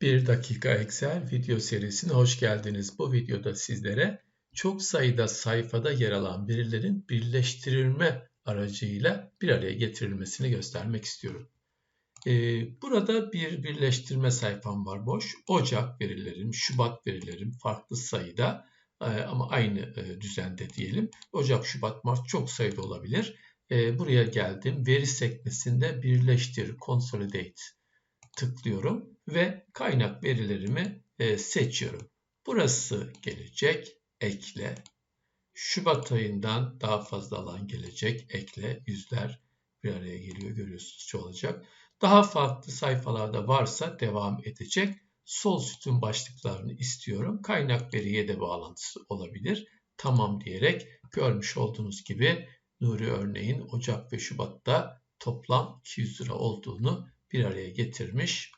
1 dakika Excel video serisine hoş geldiniz. Bu videoda sizlere çok sayıda sayfada yer alan verilerin birleştirilme aracıyla bir araya getirilmesini göstermek istiyorum. Ee, burada bir birleştirme sayfam var boş. Ocak verilerim, Şubat verilerim farklı sayıda e, ama aynı e, düzende diyelim. Ocak, Şubat, Mart çok sayıda olabilir. E, buraya geldim. Veri sekmesinde birleştir, consolidate tıklıyorum ve kaynak verilerimi e, seçiyorum. Burası gelecek, ekle. Şubat ayından daha fazla alan gelecek, ekle. Yüzler bir araya geliyor görüyorsunuz şu olacak. Daha farklı sayfalarda varsa devam edecek. Sol sütun başlıklarını istiyorum. Kaynak veriye de bağlantısı olabilir. Tamam diyerek görmüş olduğunuz gibi Nuri örneğin Ocak ve Şubat'ta toplam 200 lira olduğunu bir araya getirmiş.